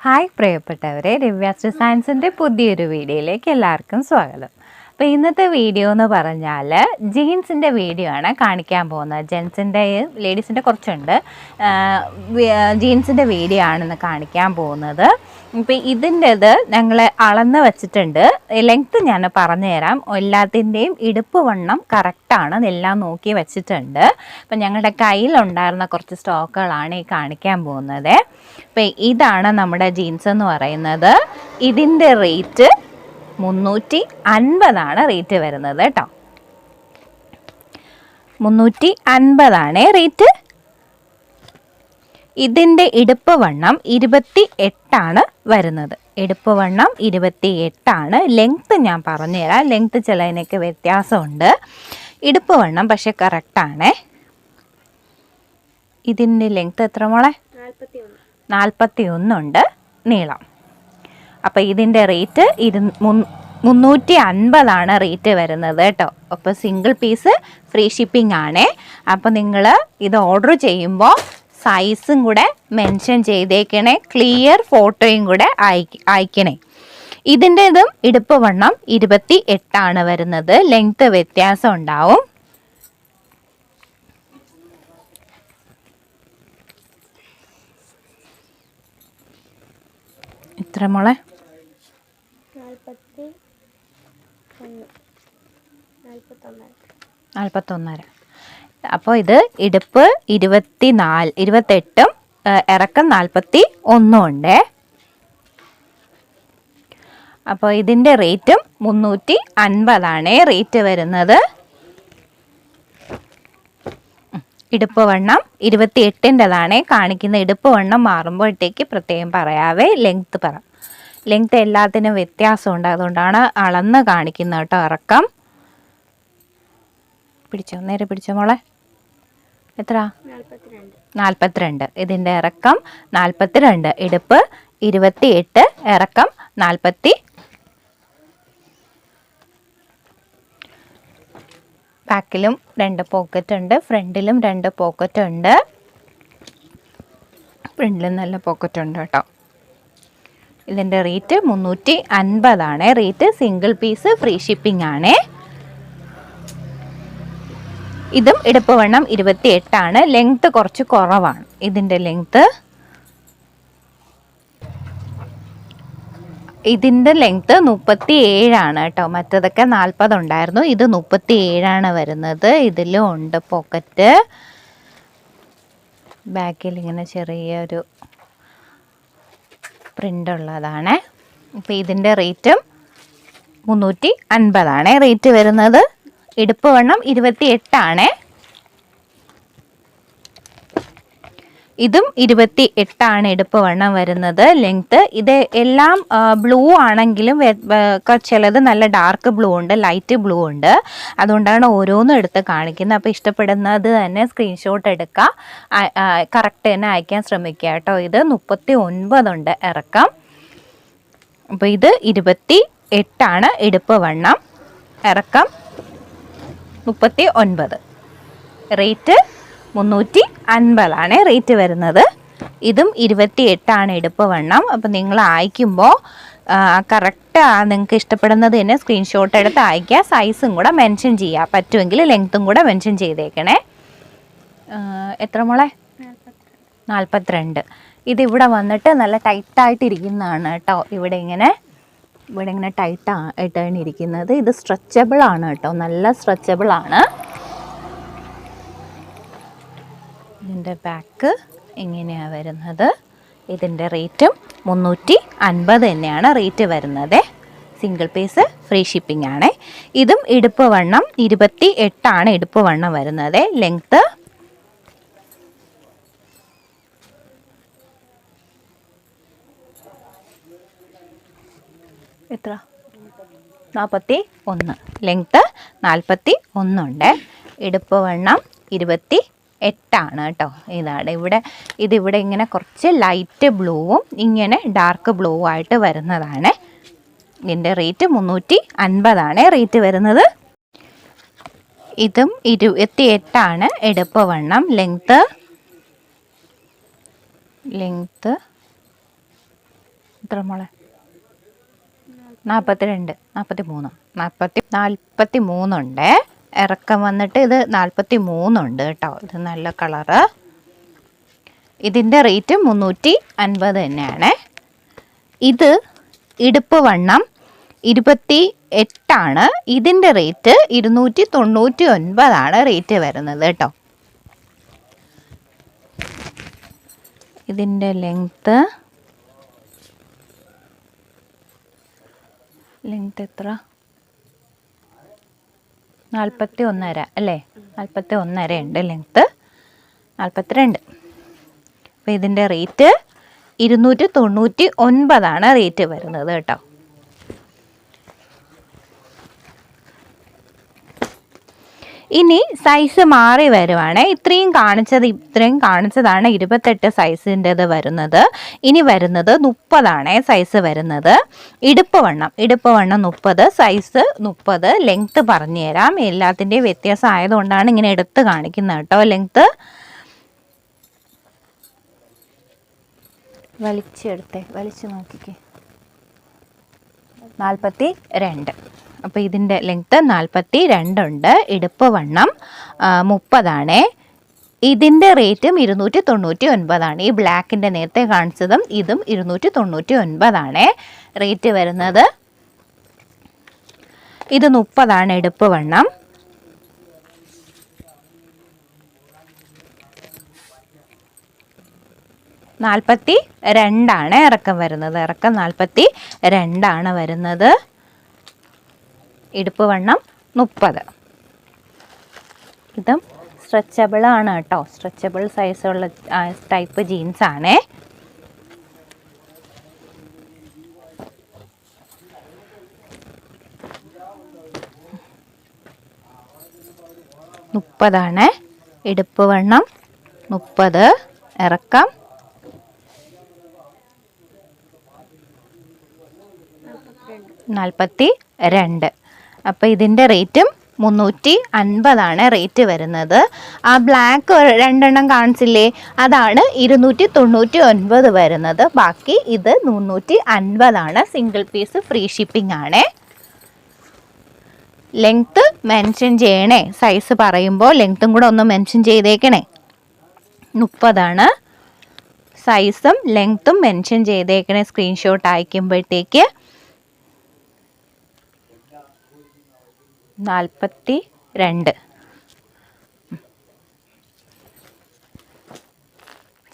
Hi പ്രിയപ്പെട്ടവരെ ദിവ്യാസ് സയൻസിന്റെ പുതിയൊരു വീഡിയോയിലേക്ക് എല്ലാവർക്കും സ്വാഗതം. അപ്പോൾ ഇന്നത്തെ വീഡിയോ എന്ന് പറഞ്ഞാൽ ജീൻസിന്റെ വീഡിയോ ആണ് കാണിക്കാൻ പോകുന്നത്. ജെൻസിന്റെ ലേഡീസിന്റെ കുറച്ചുണ്ട്. ജീൻസിന്റെ വീഡിയോ ആണെന്ന് കാണിക്കാൻ പോകുന്നത്. ഇപ്പം ഇതിന്റെത് ഞങ്ങൾ അളന്ന് വെച്ചിട്ടുണ്ട്. ലെങ്ത്ത് ഞാൻ പറഞ്ഞുതരാം എല്ലാത്തിന്റെയും ഇടുപ്പ് വണ്ണം കറക്റ്റാണ് എല്ലാം നോക്കി വെച്ചിട്ടുണ്ട്. അപ്പം ഞങ്ങളുടെ കയ്യിലുണ്ടായിരുന്ന കുറച്ച് സ്റ്റോക്കുകളാണ് ഈ കാണിക്കാൻ പോകുന്നത്. അപ്പം ഇതാണ് നമ്മുടെ ജീൻസ് എന്ന് പറയുന്നത്. ഇതിന്റെ റേറ്റ് മുന്നൂറ്റി അൻപതാണ് റേറ്റ് വരുന്നത് കേട്ടോ മുന്നൂറ്റി അൻപതാണ് റേറ്റ് ഇതിന്റെ ഇടുപ്പ് വണ്ണം ഇരുപത്തി എട്ടാണ് വരുന്നത്. ഇടുപ്പ് വണ്ണം ഇരുപത്തി എട്ടാണ് ലെങ്ത്ത് ഞാൻ പറഞ്ഞുതരാം. ലെങ്ത്ത് ചിലതിനൊക്കെ വ്യത്യാസമുണ്ട്. ഇടുപ്പ് വണ്ണം പക്ഷെ കറക്റ്റാണേ ഇതിന്റെ ലെങ്ത്ത് എത്ര മോളെ? നാൽപ്പത്തി ഒന്നുണ്ട് നീളം. അപ്പോൾ ഇതിന്റെ റേറ്റ് ഇരു മുന്നൂറ്റി അൻപതാണ് റേറ്റ് വരുന്നത് കേട്ടോ. അപ്പോൾ സിംഗിൾ പീസ് ഫ്രീ ഷിപ്പിംഗ് ആണേ. അപ്പോൾ നിങ്ങൾ ഇത് ഓർഡർ ചെയ്യുമ്പോൾ സൈസും കൂടെ മെൻഷൻ ചെയ്തേക്കണേ. ക്ലിയർ ഫോട്ടോയും കൂടെ അയക്ക് അയക്കണേ. ഇതിന്റെ ഇതും ഇടുപ്പ് വണ്ണം ഇരുപത്തി എട്ടാണ് വരുന്നത്. ലെങ്ത്ത് വ്യത്യാസം ഉണ്ടാവും. ഇത്ര മോളെ നാൽപ്പത്തി ഒന്ന് നാൽപ്പത്തൊന്നര അപ്പോൾ ഇത് ഇടുപ്പ് ഇരുപത്തി നാല് ഇരുപത്തെട്ടും ഇറക്കം നാൽപ്പത്തി ഒന്നും ഉണ്ട് അപ്പോൾ ഇതിന്റെ റേറ്റും മുന്നൂറ്റി അൻപതാണ് റേറ്റ് വരുന്നത് ഇടുപ്പ് വണ്ണം ഇരുപത്തി എട്ടിന്റെതാണ് കാണിക്കുന്ന ഇടുപ്പ് വണ്ണം മാറുമ്പോഴത്തേക്ക് പ്രത്യേകം പറയാവേ. ലെങ്ത്ത് പറ. ലെങ്ത്ത് എല്ലാത്തിനും വ്യത്യാസമുണ്ട്. അതുകൊണ്ടാണ് അളന്ന് കാണിക്കുന്നത് കേട്ടോ ഇറക്കം. പിടിച്ചോ? നേരെ പിടിച്ചോ മോളെ. എത്ര നാൽപ്പത്തിരണ്ട് ഇതിന്റെ ഇറക്കം നാൽപ്പത്തിരണ്ട് ഇടുപ്പ് ഇരുപത്തിയെട്ട്. ഇറക്കം നാൽപ്പത്തി ബാക്കിലും രണ്ട് പോക്കറ്റ് ഉണ്ട്. ഫ്രണ്ടിലും രണ്ട് പോക്കറ്റ് ഉണ്ട്. ഫ്രണ്ടിലും നല്ല പോക്കറ്റ് ഉണ്ട് കേട്ടോ. ഇതിന്റെ റേറ്റ് മുന്നൂറ്റി അൻപതാണ്. Rate single piece free shipping ആണേ. ഇതും ഇടുപ്പ് വണ്ണം ഇരുപത്തി എട്ടാണ് ലെങ്ത്ത് കുറച്ച് കുറവാണ്. ഇതിന്റെ ലെങ്ത്ത് ഇതിന്റെ ലെങ്ത്ത് മുപ്പത്തി ഏഴാണ് കേട്ടോ. മറ്റതൊക്കെ നാൽപ്പത് ഉണ്ടായിരുന്നു. ഇത് മുപ്പത്തി ഏഴാണ് വരുന്നത്. ഇതിലും ഉണ്ട് പോക്കറ്റ് ബാക്കിൽ ഇങ്ങനെ ചെറിയൊരു പ്രിന്റ് ഉള്ളതാണ്. അപ്പോൾ ഇതിന്റെ റേറ്റും മുന്നൂറ്റി അൻപതാണ്. റേറ്റ് വരുന്നത് ഇടുപ്പ് വണ്ണം ഇരുപത്തി എട്ടാണ് ഇതും ഇരുപത്തി എട്ടാണ് എടുപ്പ് വണ്ണം വരുന്നത്. ലെങ്ത്ത് ഇത് എല്ലാം ബ്ലൂ ആണെങ്കിലും ചിലത് നല്ല ഡാർക്ക് ബ്ലൂ ഉണ്ട് ലൈറ്റ് ബ്ലൂ ഉണ്ട്. അതുകൊണ്ടാണ് ഓരോന്നും എടുത്ത് കാണിക്കുന്നത്. അപ്പോൾ ഇഷ്ടപ്പെടുന്നത് തന്നെ സ്ക്രീൻഷോട്ട് എടുക്കുക കറക്റ്റ് തന്നെ അയക്കാൻ ശ്രമിക്കുക കേട്ടോ. ഇത് മുപ്പത്തി ഒൻപതുണ്ട് ഇറക്കം. അപ്പോൾ ഇത് ഇരുപത്തി എട്ടാണ് ഇടുപ്പ് വണ്ണം. ഇറക്കം. മുപ്പത്തി ഒൻപത് റേറ്റ് മുന്നൂറ്റി അൻപതാണ് റേറ്റ് വരുന്നത്. ഇതും ഇരുപത്തി എട്ടാണ് ഇടുപ്പ് വണ്ണം. അപ്പം നിങ്ങൾ അയക്കുമ്പോൾ കറക്റ്റ് നിങ്ങൾക്ക് ഇഷ്ടപ്പെടുന്നത് തന്നെ സ്ക്രീൻഷോട്ട് എടുത്ത് അയക്കുക. സൈസും കൂടെ മെൻഷൻ ചെയ്യുക. പറ്റുമെങ്കിൽ ലെങ്ത്തും കൂടെ മെൻഷൻ ചെയ്തേക്കണേ. എത്ര മോളെ? നാൽപ്പത്തിരണ്ട്. ഇത് ഇതിവിടെ വന്നിട്ട് നല്ല ടൈറ്റായിട്ടിരിക്കുന്നതാണ് കേട്ടോ. ഇവിടെ ഇങ്ങനെ ഇവിടെ ഇങ്ങനെ ടൈറ്റ് ആയിട്ടാണ് ഇരിക്കുന്നത്. ഇത് സ്ട്രെച്ചബിൾ ആണ് കേട്ടോ. നല്ല സ്ട്രെച്ചബിൾ ആണ്. ഇതിന്റെ ബാക്ക് ഇങ്ങനെയാണ് വരുന്നത്. ഇതിന്റെ റേറ്റും മുന്നൂറ്റി അൻപത് തന്നെയാണ് റേറ്റ് വരുന്നത്. സിംഗിൾ പീസ് ഫ്രീ ഷിപ്പിംഗ് ആണ്. ഇതും ഇടുപ്പ് വണ്ണം ഇരുപത്തി എട്ടാണ് ഇടുപ്പ് വണ്ണം വരുന്നത്. ലെങ്ത്ത് എത്ര? നാൽപ്പത്തി ഒന്ന്. ലെങ്ത്ത് നാൽപ്പത്തി ഒന്നുണ്ട്. ഇടുപ്പ് വണ്ണം ഇരുപത്തി എട്ടാണ് കേട്ടോ. ഇതാണ് ഇവിടെ ഇതിവിടെ ഇങ്ങനെ കുറച്ച് ലൈറ്റ് ബ്ലൂവും ഇങ്ങനെ ഡാർക്ക് ബ്ലൂ ആയിട്ട് വരുന്നതാണ്. ഇതിന്റെ റേറ്റ് മുന്നൂറ്റി അൻപതാണ് റേറ്റ് വരുന്നത്. ഇതും ഇരുപത്തി എട്ടാണ് എടുപ്പ് വണ്ണം. ലെങ്ത്ത് ലെങ്ത്ത് എത്ര മോളെ? നാൽപ്പത്തിരണ്ട് നാൽപ്പത്തി മൂന്ന് നാൽപ്പത്തി നാൽപ്പത്തി മൂന്നുണ്ട് ഇറക്കം വന്നിട്ട് ഇത് നാൽപ്പത്തി മൂന്നുണ്ട് കേട്ടോ. ഇത് നല്ല കളറ്. ഇതിന്റെ റേറ്റ് മുന്നൂറ്റി അൻപത് തന്നെയാണ്. ഇത് ഇടുപ്പ് വണ്ണം ഇരുപത്തി എട്ടാണ് ഇതിന്റെ റേറ്റ് ഇരുന്നൂറ്റി തൊണ്ണൂറ്റി ഒൻപതാണ് റേറ്റ് വരുന്നത് കേട്ടോ. ഇതിന്റെ ലെങ്ത്ത് ലെങ്ത് എത്ര നാൽപ്പത്തി ഒന്നര അല്ലേ? നാൽപ്പത്തി ഒന്നര ഉണ്ട് ലെങ്ത്ത് നാൽപ്പത്തിരണ്ട് അപ്പോൾ ഇതിന്റെ റേറ്റ് ഇരുന്നൂറ്റി തൊണ്ണൂറ്റി ഒൻപതാണ് റേറ്റ് വരുന്നത് കേട്ടോ. ഇനി സൈസ് മാറി വരുവാണ്. ഇത്രയും കാണിച്ചത് ഇത്രയും കാണിച്ചതാണ് ഇരുപത്തെട്ട് സൈസിന്റെത് വരുന്നത്. ഇനി വരുന്നത് മുപ്പതാണ് സൈസ് വരുന്നത്. ഇടുപ്പ് വണ്ണം ഇടുപ്പ് വണ്ണം മുപ്പത് സൈസ് മുപ്പത്. ലെങ്ത്ത് പറഞ്ഞു തരാം. എല്ലാത്തിന്റെയും വ്യത്യാസം ആയതുകൊണ്ടാണ് ഇങ്ങനെ എടുത്ത് കാണിക്കുന്നത് കേട്ടോ. ലെങ്ത്ത് വലിച്ചെടുത്തേ വലിച്ചു നോക്കിക്കേ. നാൽപ്പത്തി രണ്ട്. അപ്പോൾ ഇതിന്റെ ലെങ്ത്ത് നാൽപ്പത്തി രണ്ടുണ്ട് ഇടുപ്പ് വണ്ണം മുപ്പതാണേ. ഇതിന്റെ റേറ്റും ഇരുന്നൂറ്റി തൊണ്ണൂറ്റി ഒൻപതാണ് ഈ ബ്ലാക്കിന്റെ നേരത്തെ കാണിച്ചതും ഇതും ഇരുന്നൂറ്റി തൊണ്ണൂറ്റി ഒൻപതാണ് റേറ്റ് വരുന്നത് ഇത് മുപ്പതാണ് എടുപ്പ് വണ്ണം. നാൽപ്പത്തി രണ്ടാണ് ഇറക്കം വരുന്നത്. ഇറക്കം നാൽപ്പത്തി രണ്ടാണ് വരുന്നത്. ഇടുപ്പ് വണ്ണം മുപ്പത്. ഇതും സ്ട്രെച്ചബിൾ ആണ് കേട്ടോ. സ്ട്രെച്ചബിൾ സൈസുള്ള ടൈപ്പ് ജീൻസ് ആണേ. മുപ്പതാണ്. ഇടുപ്പ് വണ്ണം മുപ്പത്. ഇറക്കം നാൽപ്പത്തി രണ്ട്. അപ്പോൾ ഇതിന്റെ റേറ്റും മുന്നൂറ്റി അൻപതാണ് റേറ്റ് വരുന്നത്. ആ ബ്ലാക്ക് രണ്ടെണ്ണം കാണിച്ചില്ലേ? അതാണ് ഇരുന്നൂറ്റി തൊണ്ണൂറ്റി ഒൻപത് വരുന്നത്. ബാക്കി ഇത് മുന്നൂറ്റി അൻപതാണ് സിംഗിൾ പീസ് ഫ്രീ ഷിപ്പിംഗ് ആണ്. ലെങ്ത്ത് മെൻഷൻ ചെയ്യണേ. സൈസ് പറയുമ്പോൾ ലെങ്ത്തും കൂടെ ഒന്ന് മെൻഷൻ ചെയ്തേക്കണേ. മുപ്പതാണ്. സൈസും ലെങ്ത്തും മെൻഷൻ ചെയ്തേക്കണേ. സ്ക്രീൻഷോട്ട് അയക്കുമ്പോഴത്തേക്ക്. നാൽപ്പത്തി രണ്ട്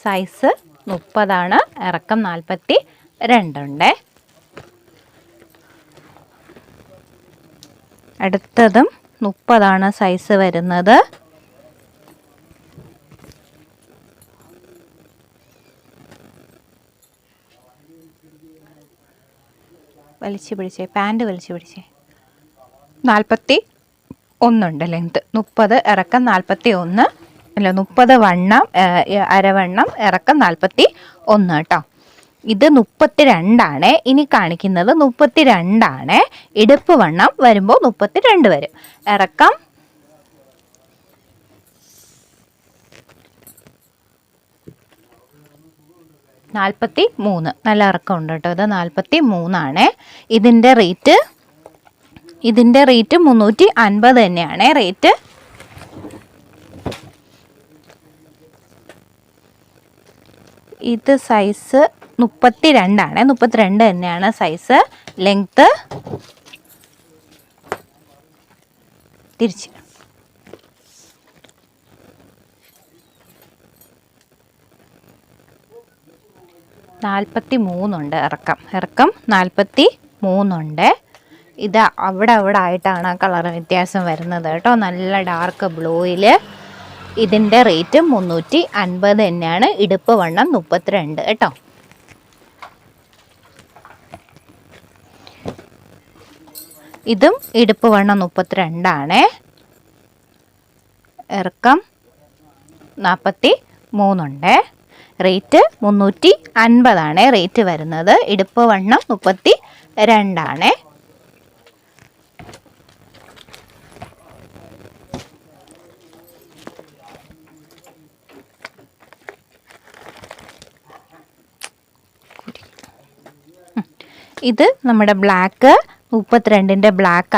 സൈസ് മുപ്പതാണ് ഇറക്കം നാൽപ്പത്തി രണ്ടുണ്ട് അടുത്തതും മുപ്പതാണ് സൈസ് വരുന്നത്. വലിച്ചു പിടിച്ചേ പാന്റ് വലിച്ചു പിടിച്ചേ. നാൽപ്പത്തി ഒന്നുണ്ട് ലെങ്ത് മുപ്പത് ഇറക്കം നാൽപ്പത്തി ഒന്ന് അല്ല മുപ്പത് വണ്ണം അരവണ്ണം ഇറക്കം നാൽപ്പത്തി ഒന്ന് കേട്ടോ ഇത് മുപ്പത്തി രണ്ടാണ് ഇനി കാണിക്കുന്നത് മുപ്പത്തി രണ്ടാണ് ഇടുപ്പ് വണ്ണം വരുമ്പോൾ മുപ്പത്തി രണ്ട് വരും. ഇറക്കം നാൽപ്പത്തി മൂന്ന്. നല്ല ഇറക്കമുണ്ട് കേട്ടോ ഇത് നാൽപ്പത്തി മൂന്നാണ്. ഇതിന്റെ റേറ്റ് ഇതിന്റെ റേറ്റ് മുന്നൂറ്റി അൻപത് തന്നെയാണ്. റേറ്റ് ഇത് സൈസ് മുപ്പത്തി രണ്ടാണ് മുപ്പത്തിരണ്ട് തന്നെയാണ് സൈസ്. ലെങ്ത്ത് തിരിച്ച്. നാൽപ്പത്തി മൂന്നുണ്ട് ഇറക്കം. ഇറക്കം നാൽപ്പത്തി മൂന്നുണ്ട് ഇത് അവിടെ അവിടെ ആയിട്ടാണ് ആ കളർ വ്യത്യാസം വരുന്നത് കേട്ടോ. നല്ല ഡാർക്ക് ബ്ലൂയിൽ ഇതിന്റെ റേറ്റ് മുന്നൂറ്റി അൻപത് തന്നെയാണ്. ഇടുപ്പ് വണ്ണം മുപ്പത്തിരണ്ട് കേട്ടോ. ഇതും ഇടുപ്പ് വണ്ണം മുപ്പത്തിരണ്ടാണ്. ഇറക്കം നാൽപ്പത്തി മൂന്നുണ്ട് റേറ്റ് മുന്നൂറ്റി അൻപതാണ് റേറ്റ് വരുന്നത് ഇടുപ്പ് വണ്ണം മുപ്പത്തി രണ്ടാണ് ഇത് നമ്മുടെ ബ്ലാക്ക് മുപ്പത്തിരണ്ടിന്റെ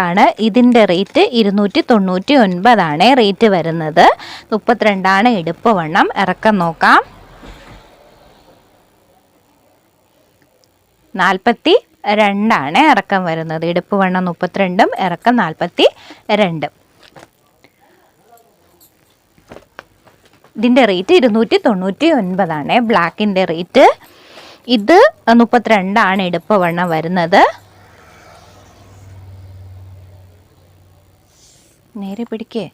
ആണ്. ഇതിന്റെ റേറ്റ് ഇരുന്നൂറ്റി തൊണ്ണൂറ്റി ഒൻപതാണ് റേറ്റ് വരുന്നത്. മുപ്പത്തിരണ്ടാണ് ഇടുപ്പ് വണ്ണം ഇറക്കം നോക്കാം. നാൽപ്പത്തി രണ്ടാണ് ഇറക്കം വരുന്നത്. ഇടുപ്പ് വണ്ണം മുപ്പത്തിരണ്ടും ഇറക്കം നാൽപ്പത്തി രണ്ടും ഇതിന്റെ റേറ്റ് ഇരുന്നൂറ്റി തൊണ്ണൂറ്റി ഒൻപതാണ് ബ്ലാക്കിന്റെ റേറ്റ് ഇത് മുപ്പത്തിരണ്ടാണ് ഇടുപ്പ് വണ്ണം വരുന്നത്. നേരെ പിടിക്കേ.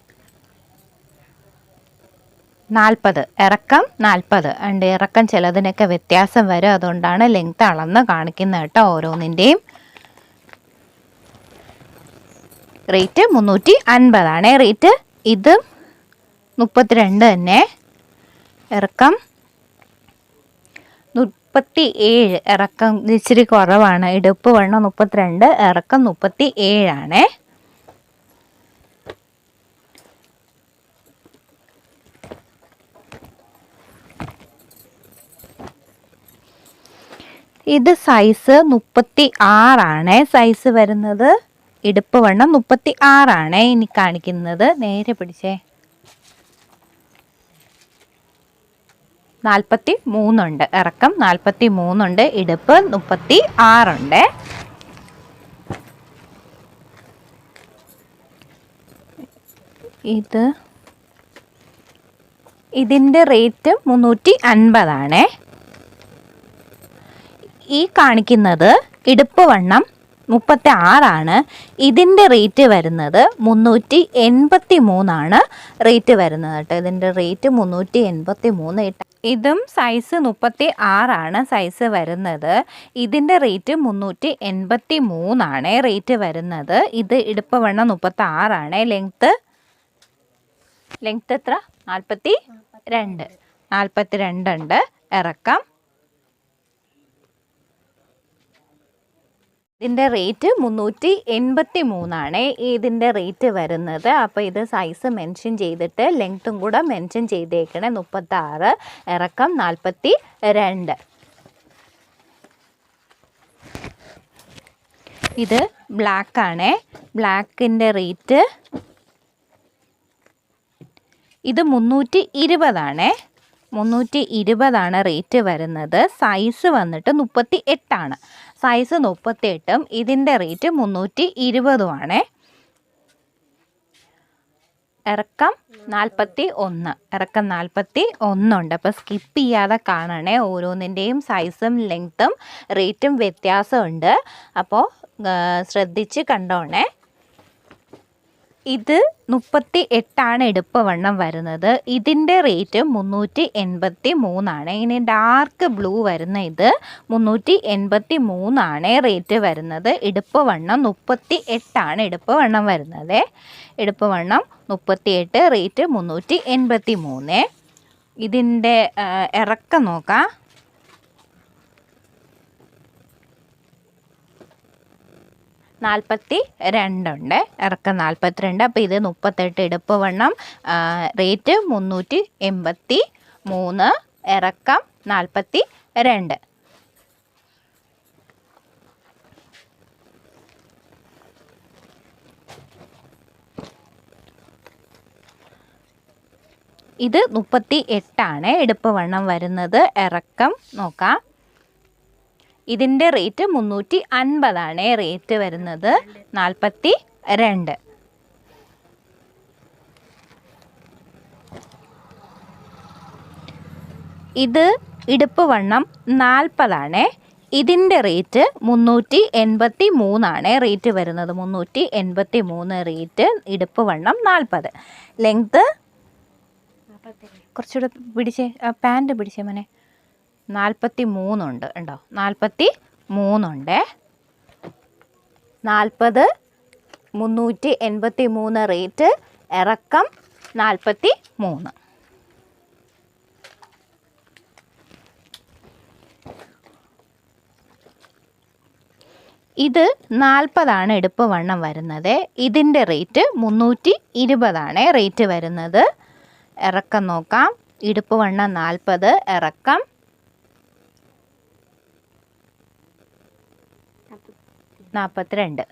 നാൽപ്പത് ഇറക്കം നാൽപ്പത്. ഉണ്ട് ഇറക്കം ചിലതിനൊക്കെ വ്യത്യാസം വരും. അതുകൊണ്ടാണ് ലെങ്ത് അളന്ന് കാണിക്കുന്നത് കേട്ടോ ഓരോന്നിന്റെയും റേറ്റ് മുന്നൂറ്റി അൻപതാണ് റേറ്റ് ഇത് മുപ്പത്തിരണ്ട് തന്നെ. ഇറക്കം മുപ്പത്തി ഏഴ് ഇറക്കം ഇച്ചിരി കുറവാണ്. ഇടുപ്പ് വണ്ണം മുപ്പത്തിരണ്ട് ഇറക്കം മുപ്പത്തി ഏഴാണേ ഇത് സൈസ് മുപ്പത്തി ആറാണ് സൈസ് വരുന്നത് ഇടുപ്പ് വണ്ണം മുപ്പത്തി ആറാണ് ഇനി കാണിക്കുന്നത്. നേരെ പിടിച്ചേ. നാൽപ്പത്തി മൂന്നുണ്ട് ഇറക്കം നാൽപ്പത്തി മൂന്നുണ്ട് ഇടുപ്പ് മുപ്പത്തി ആറുണ്ട് ഇത് ഇതിന്റെ റേറ്റ് മുന്നൂറ്റി അൻപതാണേ ഈ കാണിക്കുന്നത് ഇടുപ്പ് വണ്ണം മുപ്പത്തി ആറാണ് ഇതിന്റെ റേറ്റ് വരുന്നത് മുന്നൂറ്റി എൺപത്തി മൂന്നാണ് റേറ്റ് വരുന്നത് കേട്ടോ. ഇതിന്റെ റേറ്റ് മുന്നൂറ്റി എൺപത്തി മൂന്ന് ഇതും സൈസ് മുപ്പത്തി ആറാണ് സൈസ് വരുന്നത്. ഇതിന്റെ റേറ്റ് മുന്നൂറ്റി എൺപത്തി മൂന്നാണ് റേറ്റ് വരുന്നത്. ഇത് ഇടുപ്പ് വണ്ണം മുപ്പത്തി ആറാണ് ലെങ്ത്ത്? ലെങ്ത്ത് എത്ര? നാൽപ്പത്തി രണ്ട് നാൽപ്പത്തി രണ്ടുണ്ട് ഇറക്കം? ഇതിന്റെ റേറ്റ് മുന്നൂറ്റി എൺപത്തി മൂന്നാണ് ഇതിന്റെ റേറ്റ് വരുന്നത്. അപ്പോൾ ഇത് സൈസ് മെൻഷൻ ചെയ്തിട്ട് ലെങ്ത്തും കൂടെ മെൻഷൻ ചെയ്തേക്കണേ. മുപ്പത്താറ് ഇറക്കം നാൽപ്പത്തി രണ്ട് ഇത് ബ്ലാക്കാണേ ബ്ലാക്കിന്റെ റേറ്റ് ഇത് മുന്നൂറ്റി ഇരുപതാണേ മുന്നൂറ്റി ഇരുപതാണ് റേറ്റ് വരുന്നത്. സൈസ് വന്നിട്ട് മുപ്പത്തി എട്ടാണ് സൈസ് മുപ്പത്തി എട്ടും ഇതിന്റെ റേറ്റ് മുന്നൂറ്റി ഇരുപതുമാണ് ഇറക്കം നാൽപ്പത്തി ഒന്ന് ഇറക്കം നാൽപ്പത്തി ഒന്നുണ്ട് അപ്പോൾ സ്കിപ്പ് ചെയ്യാതെ കാണണേ. ഓരോന്നിന്റെയും സൈസും ലെങ്ത്തും റേറ്റും വ്യത്യാസമുണ്ട്. അപ്പോൾ ശ്രദ്ധിച്ച് കണ്ടോണേ. ഇത് മുപ്പത്തി എട്ടാണ് എടുപ്പ് വണ്ണം വരുന്നത്. ഇതിന്റെ റേറ്റ് മുന്നൂറ്റി എൺപത്തി മൂന്നാണ് ഇനി ഡാർക്ക് ബ്ലൂ വരുന്ന ഇത് മുന്നൂറ്റി എൺപത്തി മൂന്നാണ് റേറ്റ് വരുന്നത്. ഇടുപ്പ് വണ്ണം മുപ്പത്തി എട്ടാണ് ഇടുപ്പ് വണ്ണം വരുന്നത്. ഇടുപ്പ് വണ്ണം മുപ്പത്തി എട്ട് റേറ്റ് മുന്നൂറ്റി എൺപത്തി മൂന്ന് ഇതിന്റെ ഇറക്കം നോക്കാം. നാൽപ്പത്തി രണ്ടുണ്ട് ഇറക്കം നാൽപ്പത്തിരണ്ട് അപ്പോൾ ഇത് മുപ്പത്തെട്ട് ഇടുപ്പ് വണ്ണം റേറ്റ് മുന്നൂറ്റി എൺപത്തി മൂന്ന് ഇറക്കം നാൽപ്പത്തി രണ്ട് ഇത് മുപ്പത്തി എട്ടാണ് ഇടുപ്പ് വണ്ണം വരുന്നത്. ഇറക്കം നോക്കാം. ഇതിന്റെ റേറ്റ് മുന്നൂറ്റി അൻപതാണ് റേറ്റ് വരുന്നത് നാൽപ്പത്തി രണ്ട് ഇത് ഇടുപ്പ് വണ്ണം നാൽപ്പതാണ്. ഇതിന്റെ റേറ്റ് മുന്നൂറ്റി എൺപത്തി മൂന്നാണ് റേറ്റ് വരുന്നത്. മുന്നൂറ്റി എൺപത്തി മൂന്ന് റേറ്റ് ഇടുപ്പ് വണ്ണം നാൽപ്പത്. ലെങ്ത്ത്? കുറച്ചുകൂടെ പിടിച്ചേ പാന്റ് പിടിച്ചേ മോനെ. നാൽപ്പത്തി മൂന്നുണ്ട് ഉണ്ടോ നാൽപ്പത്തി മൂന്നുണ്ട് നാൽപ്പത് മുന്നൂറ്റി എൺപത്തി മൂന്ന് റേറ്റ് ഇറക്കം നാൽപ്പത്തി മൂന്ന് ഇത് നാൽപ്പതാണ് എടുപ്പ് വണ്ണം വരുന്നത്. ഇതിന്റെ റേറ്റ് മുന്നൂറ്റി ഇരുപതാണ് റേറ്റ് വരുന്നത്. ഇറക്കം നോക്കാം. ഇടുപ്പ് വണ്ണം നാൽപ്പത് ഇറക്കം നാൽപ്പത്തിരണ്ട്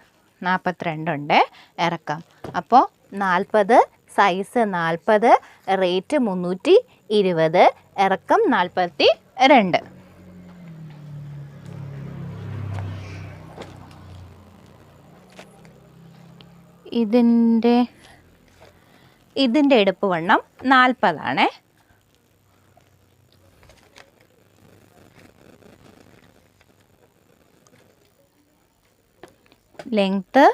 നാൽപ്പത്തിരണ്ടുണ്ട് ഇറക്കം. അപ്പോൾ നാൽപ്പത് സൈസ് നാൽപ്പത് റേറ്റ് മുന്നൂറ്റി ഇരുപത് ഇറക്കം നാൽപ്പത്തി രണ്ട് ഇതിന്റെ ഇതിന്റെ എടുപ്പ് വണ്ണം നാൽപ്പതാണേ. ലെങ്ത്ത്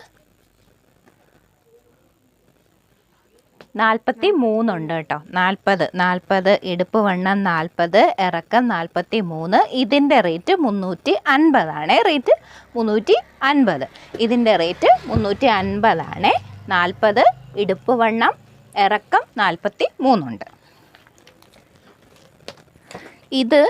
നാൽപ്പത്തി മൂന്നുണ്ട് കേട്ടോ. നാൽപ്പത് നാൽപ്പത് ഇടുപ്പ് വണ്ണം നാൽപ്പത് ഇറക്കം നാൽപ്പത്തി മൂന്ന് ഇതിന്റെ റേറ്റ് മുന്നൂറ്റി അൻപതാണ് റേറ്റ് മുന്നൂറ്റി അൻപത് ഇതിന്റെ റേറ്റ് മുന്നൂറ്റി അൻപതാണ് നാൽപ്പത് ഇടുപ്പ് വണ്ണം ഇറക്കം നാൽപ്പത്തി മൂന്നുണ്ട് ഇത്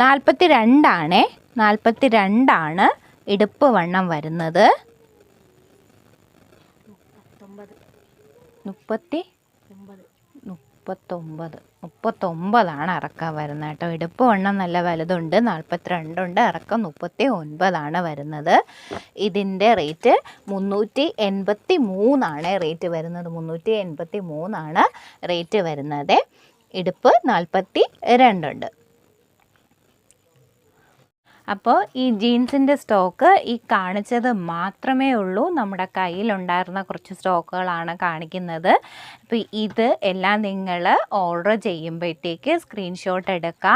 നാൽപ്പത്തി രണ്ടാണേ നാൽപ്പത്തി രണ്ടാണ് ഇടുപ്പ് വണ്ണം വരുന്നത്. മുപ്പത്തി? മുപ്പത്തൊമ്പത്. മുപ്പത്തൊമ്പതാണ് ഇറക്കം വരുന്നത് കേട്ടോ. ഇടുപ്പ് വണ്ണം നല്ല വലുതുണ്ട്. നാൽപ്പത്തിരണ്ടുണ്ട് ഇറക്കം മുപ്പത്തി ഒൻപതാണ് വരുന്നത്. ഇതിന്റെ റേറ്റ് മുന്നൂറ്റി എൺപത്തി മൂന്നാണ് റേറ്റ് വരുന്നത്. മുന്നൂറ്റി എൺപത്തി മൂന്നാണ് റേറ്റ് വരുന്നത്. ഇടുപ്പ് നാൽപ്പത്തി രണ്ടുണ്ട് അപ്പോൾ ഈ ജീൻസിന്റെ സ്റ്റോക്ക് ഈ കാണിച്ചത് മാത്രമേ ഉള്ളൂ. നമ്മുടെ കയ്യിലുണ്ടായിരുന്ന കുറച്ച് സ്റ്റോക്കുകളാണ് കാണിക്കുന്നത്. അപ്പോൾ ഇത് എല്ലാം നിങ്ങൾ ഓർഡർ ചെയ്യുമ്പോഴത്തേക്ക് സ്ക്രീൻഷോട്ട് എടുക്കുക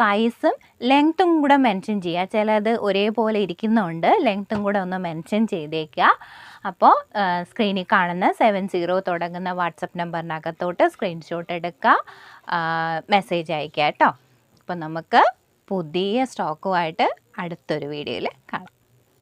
സൈസും ലെങ്ത്തും കൂടെ മെൻഷൻ ചെയ്യുക ചിലത് ഒരേപോലെ ഇരിക്കുന്നുണ്ട്. ലെങ്ത്തും കൂടെ ഒന്ന് മെൻഷൻ ചെയ്തേക്കുക അപ്പോൾ സ്ക്രീനിൽ കാണുന്ന സെവൻ സീറോ തുടങ്ങുന്ന വാട്സപ്പ് നമ്പറിനകത്തോട്ട് സ്ക്രീൻഷോട്ട് എടുക്കുക മെസ്സേജ് അയക്കുക കേട്ടോ. അപ്പോൾ നമുക്ക് പുതിയ സ്റ്റോക്കുമായിട്ട് അടുത്തൊരു വീഡിയോയിൽ കാണാം.